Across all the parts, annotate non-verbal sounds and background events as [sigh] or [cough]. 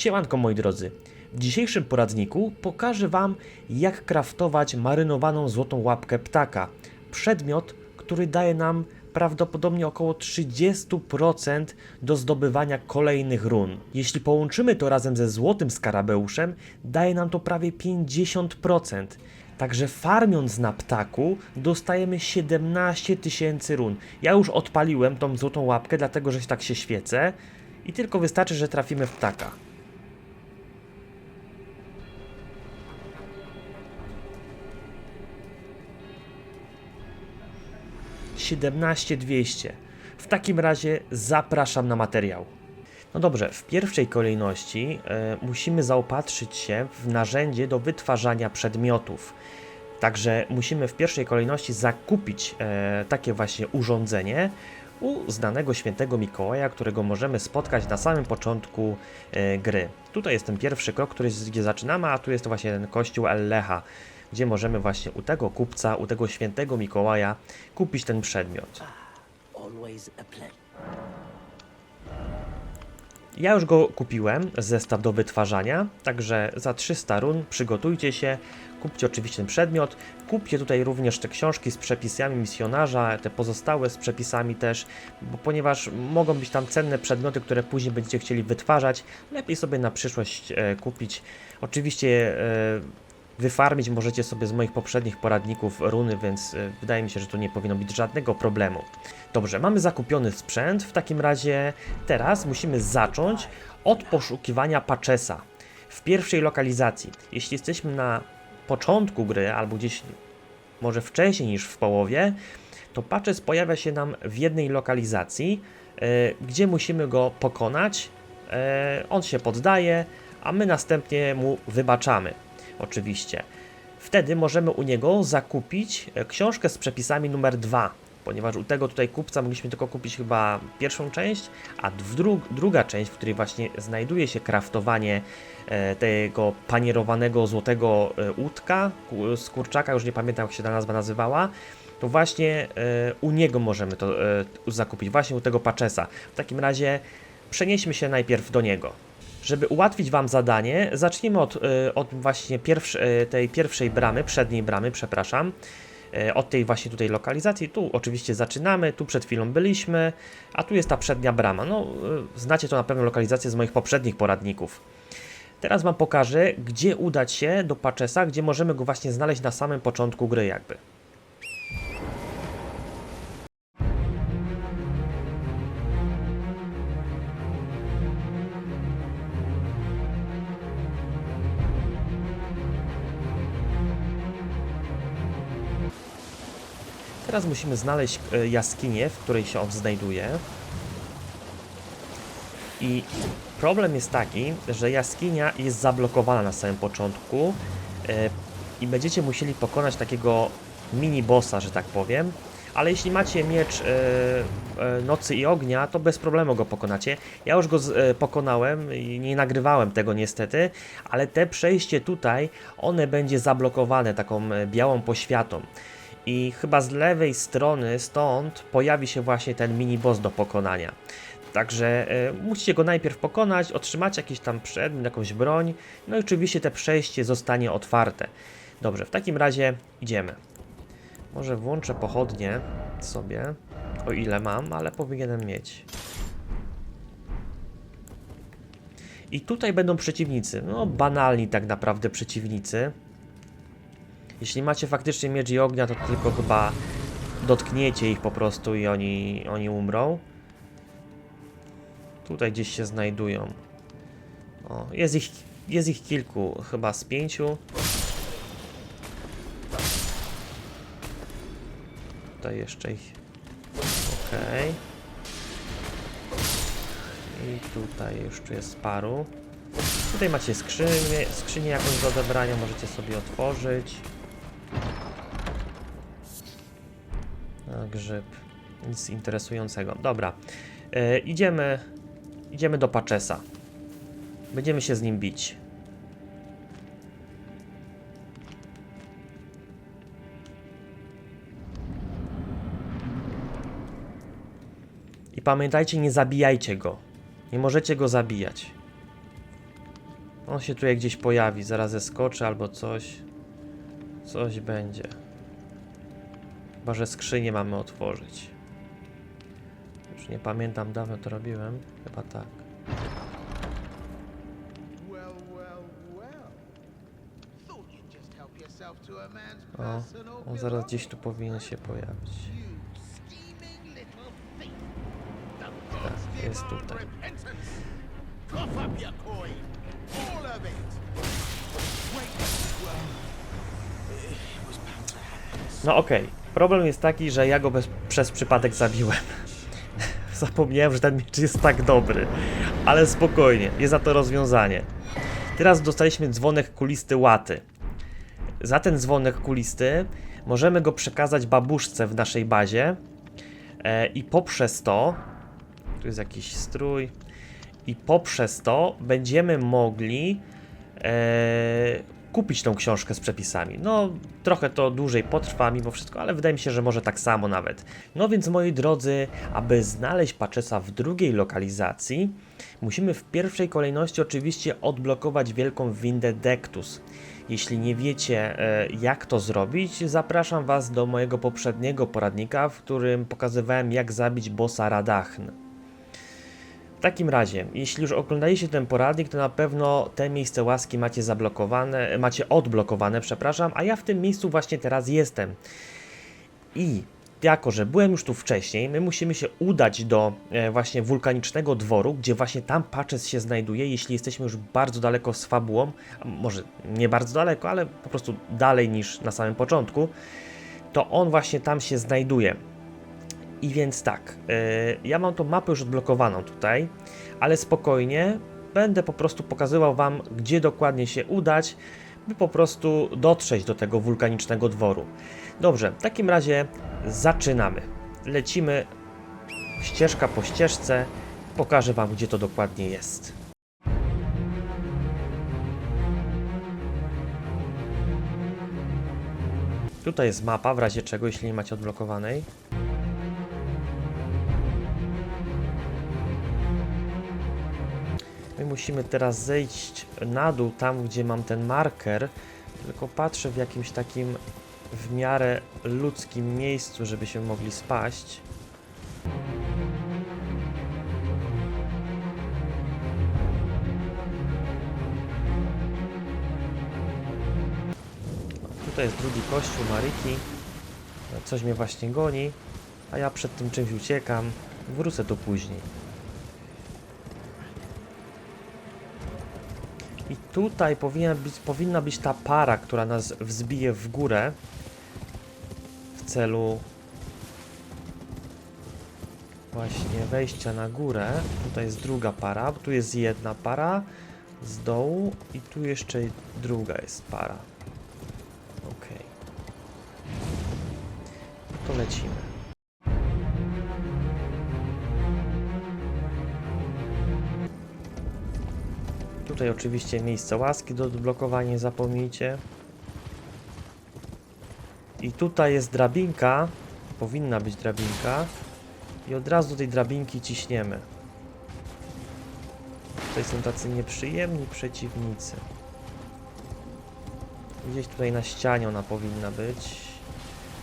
Siemanko moi drodzy. W dzisiejszym poradniku pokażę Wam jak kraftować marynowaną złotą łapkę ptaka. Przedmiot, który daje nam prawdopodobnie około 30% do zdobywania kolejnych run. Jeśli połączymy to razem ze złotym skarabeuszem, daje nam to prawie 50%. Także farmiąc na ptaku dostajemy 17 tysięcy run. Ja już odpaliłem tą złotą łapkę, dlatego że tak się świecę i tylko wystarczy, że trafimy w ptaka. Siedemnaście dwieście. W takim razie zapraszam na materiał. No dobrze, w pierwszej kolejności e, musimy zaopatrzyć się w narzędzie do wytwarzania przedmiotów. Także musimy w pierwszej kolejności zakupić e, takie właśnie urządzenie u znanego świętego Mikołaja, którego możemy spotkać na samym początku e, gry. Tutaj jest ten pierwszy krok, który, zaczynamy, a tu jest właśnie ten kościół Ellecha, gdzie możemy właśnie u tego kupca, u tego świętego Mikołaja kupić ten przedmiot. Ja już go kupiłem, zestaw do wytwarzania, także za 300 run przygotujcie się, kupcie oczywiście ten przedmiot, kupcie tutaj również te książki z przepisami misjonarza, te pozostałe z przepisami też, bo ponieważ mogą być tam cenne przedmioty, które później będziecie chcieli wytwarzać, lepiej sobie na przyszłość e, kupić. Oczywiście e, wyfarmić możecie sobie z moich poprzednich poradników runy, więc e, wydaje mi się, że tu nie powinno być żadnego problemu. Dobrze, mamy zakupiony sprzęt, w takim razie teraz musimy zacząć od poszukiwania Paczesa w pierwszej lokalizacji. Jeśli jesteśmy na początku gry, albo gdzieś może wcześniej niż w połowie, to Paczes pojawia się nam w jednej lokalizacji, e, gdzie musimy go pokonać. E, on się poddaje, a my następnie mu wybaczamy. Oczywiście. Wtedy możemy u niego zakupić e, książkę z przepisami numer 2, ponieważ u tego tutaj kupca mogliśmy tylko kupić chyba pierwszą część, a dru druga część, w której właśnie znajduje się kraftowanie e, tego panierowanego złotego e, łódka, z kurczaka, już nie pamiętam jak się ta nazwa nazywała, to właśnie u niego możemy to zakupić, właśnie u tego Paczesa. W takim razie przenieśmy się najpierw do niego. Żeby ułatwić Wam zadanie, zaczniemy od, y, od właśnie pierwsz, y, tej pierwszej bramy, przedniej bramy, przepraszam. y, Od tej właśnie tutaj lokalizacji. Tu oczywiście zaczynamy, tu przed chwilą byliśmy, a tu jest ta przednia brama. No, znacie to na pewno lokalizację z moich poprzednich poradników. Teraz Wam pokażę, gdzie udać się do Paczesa, gdzie możemy go właśnie znaleźć na samym początku gry jakby. Teraz musimy znaleźć e, jaskinię, w której się on znajduje. I problem jest taki, że jaskinia jest zablokowana na samym początku e, i będziecie musieli pokonać takiego mini bossa, że tak powiem. Ale jeśli macie miecz e, nocy i ognia, to bez problemu go pokonacie. Ja już go pokonałem i nie nagrywałem tego niestety, ale te przejście tutaj, one będzie zablokowane taką białą poświatą. I chyba z lewej strony stąd pojawi się właśnie ten mini boss do pokonania. Także e, musicie go najpierw pokonać, otrzymać jakiś tam przedmiot, jakąś broń, no i oczywiście te przejście zostanie otwarte. Dobrze, w takim razie idziemy. Może włączę pochodnie sobie, o ile mam, ale powinienem mieć. I tutaj będą przeciwnicy, no banalni tak naprawdę przeciwnicy. Jeśli macie faktycznie miecz i ognia, to tylko chyba dotkniecie ich po prostu i oni, oni umrą. Tutaj gdzieś się znajdują. O, jest ich, jest ich kilku, chyba z pięciu. Tutaj jeszcze ich. Okej. I tutaj jeszcze jest paru. Tutaj macie skrzynię, skrzynię jakąś do odebrania, możecie sobie otworzyć. Grzyb. Nic interesującego. Dobra. E, idziemy. Idziemy do Paczesa. Będziemy się z nim bić. I pamiętajcie, nie zabijajcie go. Nie możecie go zabijać. On się tutaj gdzieś pojawi, zaraz zeskoczy albo coś. Coś będzie. Chyba, że skrzynię mamy otworzyć. Już nie pamiętam, dawno to robiłem. Chyba tak. O, on zaraz gdzieś tu powinien się pojawić. Tak, jest tutaj. No okej, problem jest taki, że ja go bez, przez przypadek zabiłem. [laughs] Zapomniałem, że ten miecz jest tak dobry. Ale spokojnie, jest za to rozwiązanie. Teraz dostaliśmy dzwonek kulisty łaty. Za ten dzwonek kulisty możemy go przekazać babuszce w naszej bazie e, i poprzez to, tu jest jakiś strój, i poprzez to będziemy mogli e, kupić tą książkę z przepisami. No, trochę to dłużej potrwa mimo wszystko, ale wydaje mi się, że może tak samo nawet. No więc moi drodzy, aby znaleźć Paczesa w drugiej lokalizacji, musimy w pierwszej kolejności oczywiście odblokować wielką windę Dectus. Jeśli nie wiecie, e, jak to zrobić, zapraszam Was do mojego poprzedniego poradnika, w którym pokazywałem, jak zabić bossa Radachn. W takim razie, jeśli już oglądaliście ten poradnik, to na pewno te miejsce łaski macie zablokowane, macie odblokowane, przepraszam, a ja w tym miejscu właśnie teraz jestem. I jako, że byłem już tu wcześniej, my musimy się udać do e, właśnie wulkanicznego dworu, gdzie właśnie tam Patches się znajduje, jeśli jesteśmy już bardzo daleko z fabułą, może nie bardzo daleko, ale po prostu dalej niż na samym początku, to on właśnie tam się znajduje. I więc tak, yy, ja mam tą mapę już odblokowaną tutaj, ale spokojnie będę po prostu pokazywał Wam, gdzie dokładnie się udać, by po prostu dotrzeć do tego wulkanicznego dworu. Dobrze, w takim razie zaczynamy. Lecimy ścieżka po ścieżce, pokażę Wam, gdzie to dokładnie jest. Tutaj jest mapa, w razie czego, jeśli nie macie odblokowanej. Musimy teraz zejść na dół, tam gdzie mam ten marker, tylko patrzę w jakimś takim w miarę ludzkim miejscu, żebyśmy mogli spaść. Tutaj jest drugi kościół Maryki. Coś mnie właśnie goni, a ja przed tym czymś uciekam. Wrócę tu później. Tutaj powinna być, powinna być ta para, która nas wzbije w górę w celu właśnie wejścia na górę. Tutaj jest druga para, tu jest jedna para z dołu i tu jeszcze druga jest para. Ok. To lecimy. Tutaj oczywiście miejsce łaski do odblokowania, nie zapomnijcie. I tutaj jest drabinka, powinna być drabinka. I od razu do tej drabinki ciśniemy. Tutaj są tacy nieprzyjemni przeciwnicy. Gdzieś tutaj na ścianie ona powinna być.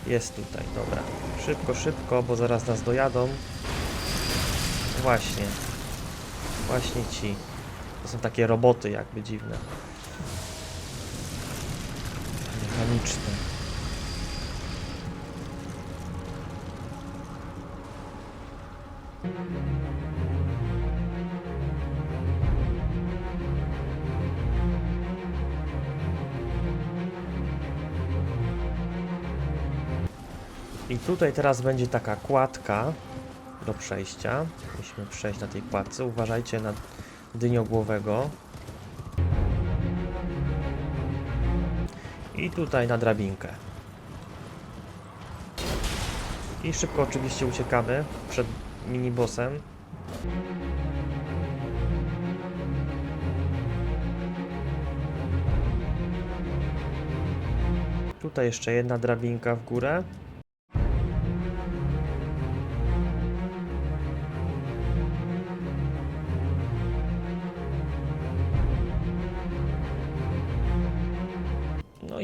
Jest tutaj, dobra. Szybko, szybko, bo zaraz nas dojadą. Właśnie. Właśnie ci. To są takie roboty jakby dziwne. Mechaniczne. I tutaj teraz będzie taka kładka do przejścia. Musimy przejść na tej kładce. Uważajcie na dyniogłowego. I tutaj na drabinkę. I szybko oczywiście uciekamy przed minibossem. Tutaj jeszcze jedna drabinka w górę.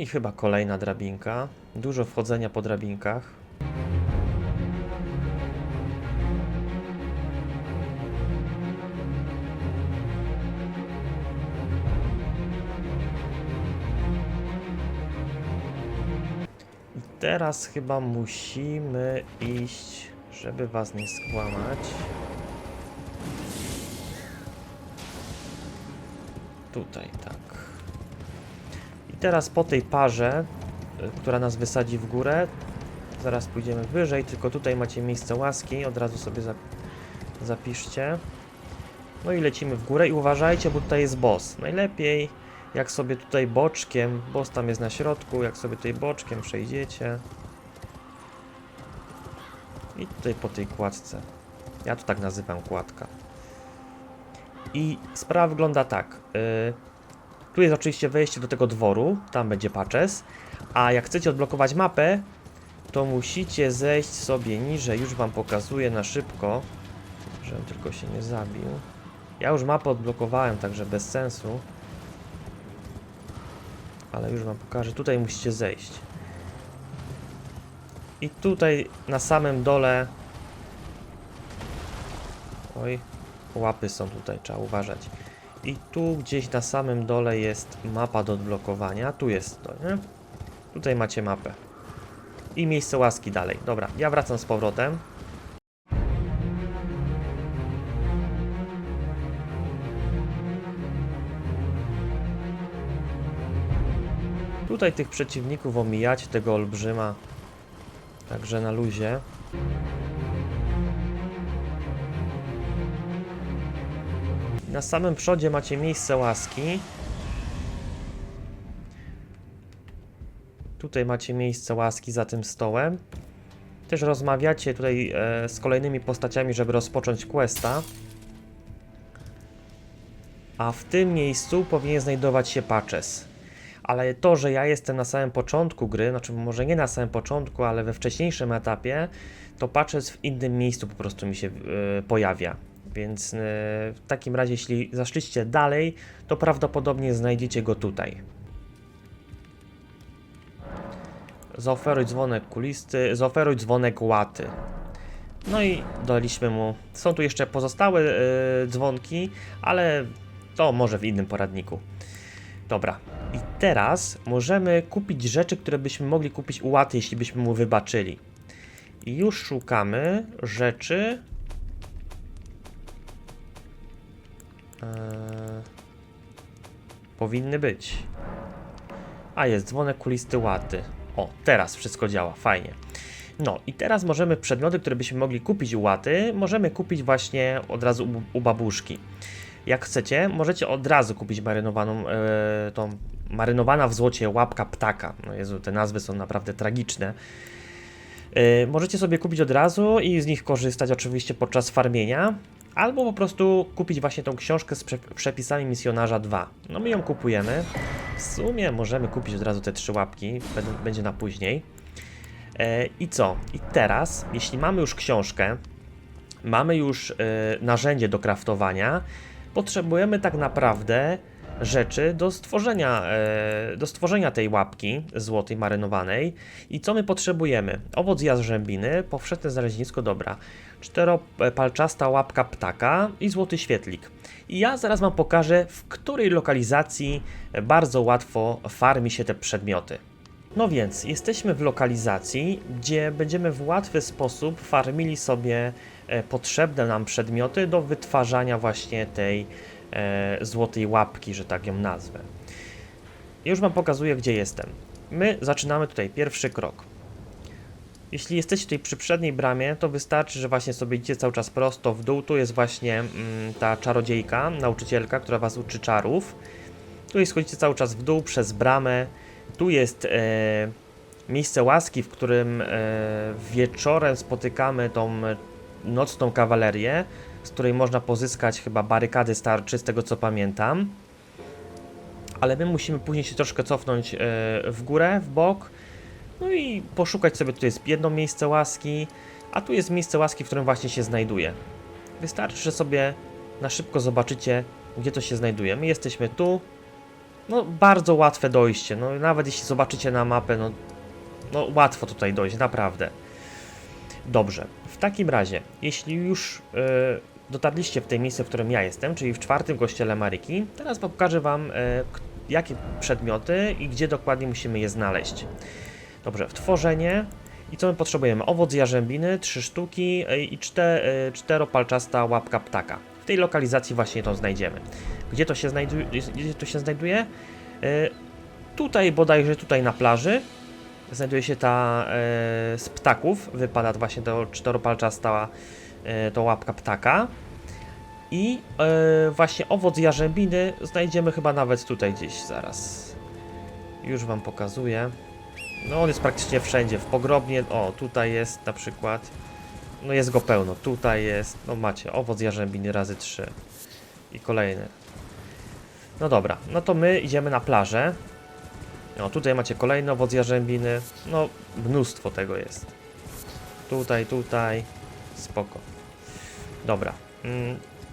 I chyba kolejna drabinka. Dużo wchodzenia po drabinkach. I teraz chyba musimy iść, żeby was nie skłamać. Tutaj, tak. Teraz po tej parze, y, która nas wysadzi w górę, zaraz pójdziemy wyżej, tylko tutaj macie miejsce łaski, od razu sobie zap zapiszcie. No i lecimy w górę i uważajcie, bo tutaj jest boss. Najlepiej jak sobie tutaj boczkiem, boss tam jest na środku, jak sobie tutaj boczkiem przejdziecie. I tutaj po tej kładce. Ja to tak nazywam kładka. I sprawa wygląda tak. y, tu jest oczywiście wejście do tego dworu, tam będzie patches. A jak chcecie odblokować mapę, to musicie zejść sobie niżej. Już wam pokazuję na szybko, żebym tylko się nie zabił. Ja już mapę odblokowałem, także bez sensu. Ale już wam pokażę. Tutaj musicie zejść. I tutaj na samym dole. Oj, łapy są tutaj, trzeba uważać. I tu gdzieś na samym dole jest mapa do odblokowania. Tu jest to, nie? Tutaj macie mapę. I miejsce łaski dalej. Dobra, ja wracam z powrotem. Tutaj tych przeciwników omijać, tego olbrzyma. Także na luzie. Na samym przodzie macie miejsce łaski. Tutaj macie miejsce łaski za tym stołem. Też rozmawiacie tutaj e, z kolejnymi postaciami, żeby rozpocząć questa. A w tym miejscu powinien znajdować się patches. Ale to, że ja jestem na samym początku gry, znaczy może nie na samym początku, ale we wcześniejszym etapie, to patches w innym miejscu po prostu mi się e, pojawia. Więc e, w takim razie, jeśli zaszliście dalej, to prawdopodobnie znajdziecie go tutaj. Zaoferuj dzwonek kulisty, zaoferuj dzwonek łaty. No i daliśmy mu. Są tu jeszcze pozostałe e, dzwonki, ale to może w innym poradniku. Dobra. I teraz możemy kupić rzeczy, które byśmy mogli kupić u łaty, jeśli byśmy mu wybaczyli. I już szukamy rzeczy. Eee, powinny być. A jest dzwonek kulisty łaty. O, teraz wszystko działa, fajnie. No i teraz możemy przedmioty, które byśmy mogli kupić u łaty, możemy kupić właśnie od razu u, u babuszki. Jak chcecie, możecie od razu kupić marynowaną, e, tą marynowana w złocie łapka ptaka. No Jezu, te nazwy są naprawdę tragiczne. E, możecie sobie kupić od razu i z nich korzystać oczywiście podczas farmienia, albo po prostu kupić właśnie tą książkę z prze przepisami misjonarza 2. No my ją kupujemy. W sumie możemy kupić od razu te trzy łapki, będzie na później. E, I co? I teraz, jeśli mamy już książkę, mamy już e, narzędzie do kraftowania, potrzebujemy tak naprawdę rzeczy do stworzenia, e, do stworzenia tej łapki złotej marynowanej. I co my potrzebujemy? Owoc jarzębiny, powszechne znalezisko, dobra. Czteropalczasta łapka ptaka i złoty świetlik. I ja zaraz Wam pokażę, w której lokalizacji bardzo łatwo farmi się te przedmioty. No więc, jesteśmy w lokalizacji, gdzie będziemy w łatwy sposób farmili sobie e, potrzebne nam przedmioty do wytwarzania właśnie tej złotej łapki, że tak ją nazwę. Już Wam pokazuję, gdzie jestem. My zaczynamy tutaj pierwszy krok. Jeśli jesteście tutaj przy przedniej bramie, to wystarczy, że właśnie sobie idziecie cały czas prosto w dół. Tu jest właśnie mm, ta czarodziejka, nauczycielka, która Was uczy czarów. Tu schodzicie cały czas w dół przez bramę. Tu jest e, miejsce łaski, w którym e, wieczorem spotykamy tą e, nocną kawalerię, z której można pozyskać chyba barykady starczy, z tego co pamiętam. Ale my musimy później się troszkę cofnąć e, w górę, w bok. No i poszukać sobie, tu jest jedno miejsce łaski, a tu jest miejsce łaski, w którym właśnie się znajduje. Wystarczy, że sobie na szybko zobaczycie, gdzie to się znajduje. My jesteśmy tu, no bardzo łatwe dojście. No nawet jeśli zobaczycie na mapę, no, no łatwo tutaj dojść, naprawdę. Dobrze, w takim razie, jeśli już e, dotarliście w tej miejsce, w którym ja jestem, czyli w czwartym kościele Maryki, teraz pokażę Wam, e, jakie przedmioty i gdzie dokładnie musimy je znaleźć. Dobrze, w tworzenie. I co my potrzebujemy? Owoc jarzębiny, trzy sztuki e, i czte, e, czteropalczasta łapka ptaka. W tej lokalizacji właśnie to znajdziemy. Gdzie to się znajduje? Gdzie to się znajduje? Tutaj bodajże tutaj na plaży znajduje się ta z ptaków, wypada właśnie to czteropalczasta to łapka ptaka. I e, właśnie owoc jarzębiny znajdziemy chyba nawet tutaj gdzieś zaraz. Już wam pokazuję. No on jest praktycznie wszędzie, w pogrobnie, o tutaj jest na przykład. No jest go pełno, tutaj jest, no macie, owoc jarzębiny razy 3. I kolejny. No dobra, no to my idziemy na plażę. O, tutaj macie kolejny owoc jarzębiny. No, mnóstwo tego jest. Tutaj, tutaj. Spoko. Dobra.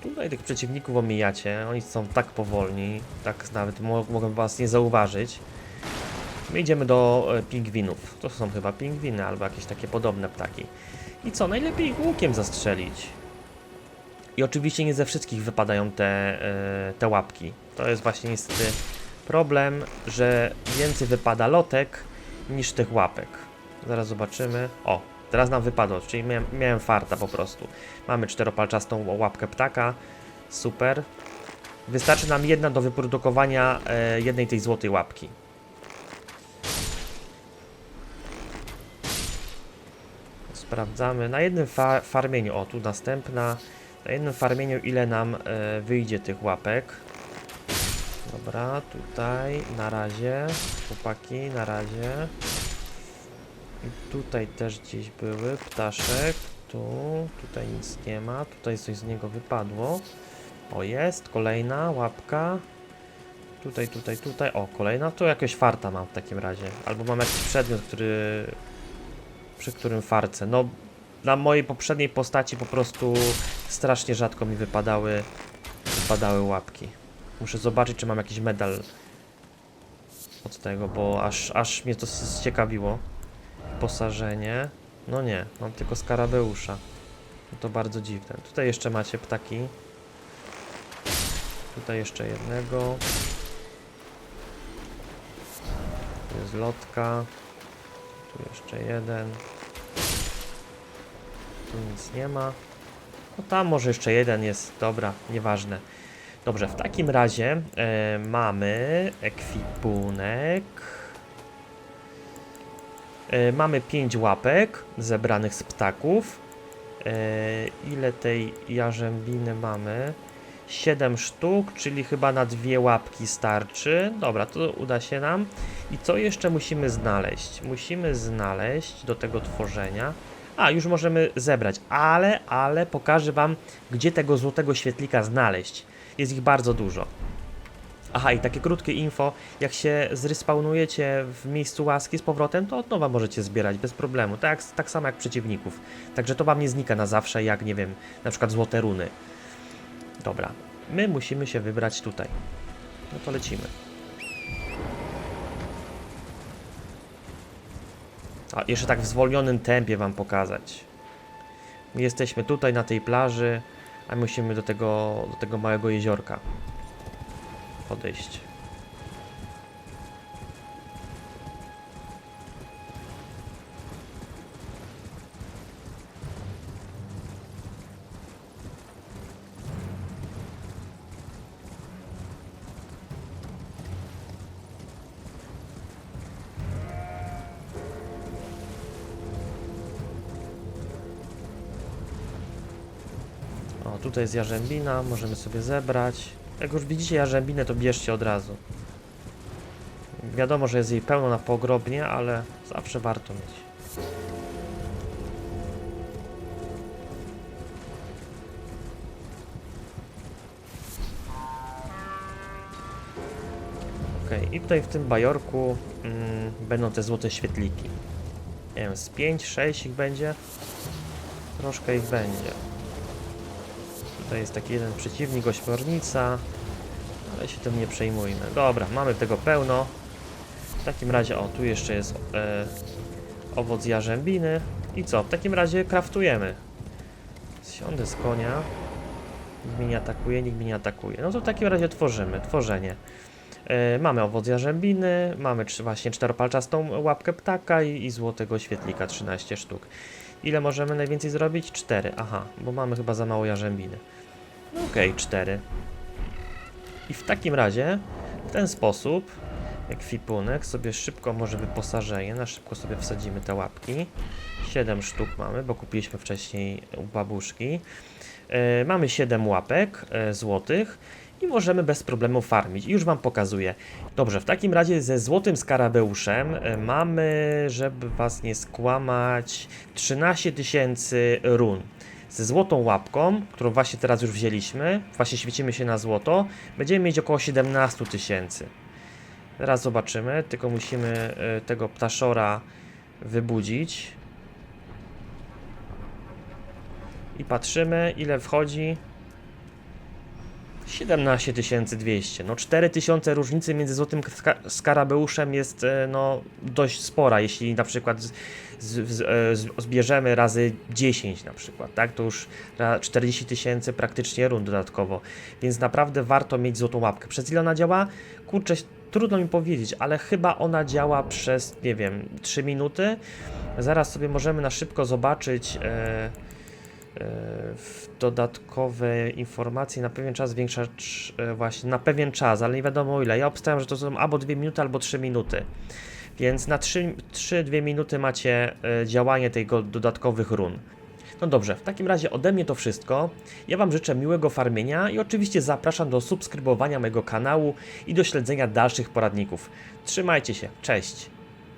Tutaj tych przeciwników omijacie. Oni są tak powolni. Tak nawet mo mogą was nie zauważyć. My idziemy do e, pingwinów. To są chyba pingwiny albo jakieś takie podobne ptaki. I co? Najlepiej łukiem zastrzelić. I oczywiście nie ze wszystkich wypadają te, e, te łapki. To jest właśnie niestety problem, że więcej wypada lotek niż tych łapek. Zaraz zobaczymy. O, teraz nam wypadło, czyli miałem, miałem farta po prostu. Mamy czteropalczastą łapkę ptaka. Super. Wystarczy nam jedna do wyprodukowania e, jednej tej złotej łapki. Sprawdzamy. Na jednym fa farmieniu, o tu następna. Na jednym farmieniu ile nam e, wyjdzie tych łapek. Dobra, tutaj na razie, chłopaki, na razie. Tutaj też gdzieś były, ptaszek, tu, tutaj nic nie ma, tutaj coś z niego wypadło. O, jest, kolejna łapka. Tutaj, tutaj, tutaj, o, kolejna, tu jakiegoś farta mam w takim razie. Albo mam jakiś przedmiot, który, przy którym farcę. No, na mojej poprzedniej postaci po prostu strasznie rzadko mi wypadały, wypadały łapki. Muszę zobaczyć, czy mam jakiś medal od tego, bo aż, aż mnie to zciekawiło. Posażenie. No nie, mam tylko skarabeusza. No to bardzo dziwne. Tutaj jeszcze macie ptaki. Tutaj jeszcze jednego. Tu jest lotka. Tu jeszcze jeden. Tu nic nie ma. No tam może jeszcze jeden jest. Dobra, nieważne. Dobrze, w takim razie e, mamy ekwipunek. E, mamy 5 łapek zebranych z ptaków. E, ile tej jarzębiny mamy? 7 sztuk, czyli chyba na dwie łapki starczy. Dobra, to uda się nam. I co jeszcze musimy znaleźć? Musimy znaleźć do tego tworzenia. A, już możemy zebrać, ale, ale pokażę Wam, gdzie tego złotego świetlika znaleźć. Jest ich bardzo dużo. Aha, i takie krótkie info, jak się zrespawnujecie w miejscu łaski z powrotem, to od nowa możecie zbierać bez problemu, tak, tak samo jak przeciwników. Także to wam nie znika na zawsze, jak nie wiem, na przykład złote runy. Dobra, my musimy się wybrać tutaj. No to lecimy. A, jeszcze tak w zwolnionym tempie wam pokazać. My jesteśmy tutaj na tej plaży, a musimy do tego, do tego małego jeziorka podejść. O, tutaj jest jarzębina, możemy sobie zebrać. Jak już widzicie jarzębinę, to bierzcie od razu. Wiadomo, że jest jej pełno na pogrobnie, ale zawsze warto mieć. Okej, i tutaj w tym bajorku mm, będą te złote świetliki. Nie wiem, z 5, 6 ich będzie? Troszkę ich będzie. Tutaj jest taki jeden przeciwnik, ośmiornica. Ale się tym nie przejmujmy. Dobra, mamy tego pełno. W takim razie, o, tu jeszcze jest e, owoc jarzębiny. I co? W takim razie kraftujemy. Siądę z konia. Nikt mnie nie atakuje, nikt mnie nie atakuje. No to w takim razie tworzymy, tworzenie. E, mamy owoc jarzębiny, mamy właśnie czteropalczastą łapkę ptaka i, i złotego świetlika 13 sztuk. Ile możemy najwięcej zrobić? 4. Aha, bo mamy chyba za mało jarzębiny. No okej, 4. I w takim razie, w ten sposób, ekwipunek sobie szybko może wyposażenie, na szybko sobie wsadzimy te łapki. 7 sztuk mamy, bo kupiliśmy wcześniej u babuszki. E, mamy 7 łapek e, złotych i możemy bez problemu farmić. Już Wam pokazuję. Dobrze, w takim razie ze złotym skarabeuszem e, mamy, żeby Was nie skłamać, 13 tysięcy run. Ze złotą łapką, którą właśnie teraz już wzięliśmy, właśnie świecimy się na złoto, będziemy mieć około 17 tysięcy. Teraz zobaczymy, tylko musimy e, tego ptaszora wybudzić. I patrzymy, ile wchodzi. 17 200. No 4000 różnicy między złotym ska skarabeuszem jest e, no dość spora, jeśli na przykład z, z, z, e, zbierzemy razy 10 na przykład, tak? To już ra- 40 tysięcy praktycznie rund dodatkowo. Więc naprawdę warto mieć złotą łapkę. Przez ile ona działa? Kurczę, trudno mi powiedzieć, ale chyba ona działa przez, nie wiem, 3 minuty. Zaraz sobie możemy na szybko zobaczyć e, w dodatkowe informacje na pewien czas większa cz- e, właśnie na pewien czas, ale nie wiadomo ile. Ja obstawiam, że to są albo 2 minuty, albo 3 minuty. Więc na 3-2 minuty macie e, działanie tego dodatkowych run. No dobrze, w takim razie ode mnie to wszystko. Ja Wam życzę miłego farmienia i oczywiście zapraszam do subskrybowania mojego kanału i do śledzenia dalszych poradników. Trzymajcie się, cześć!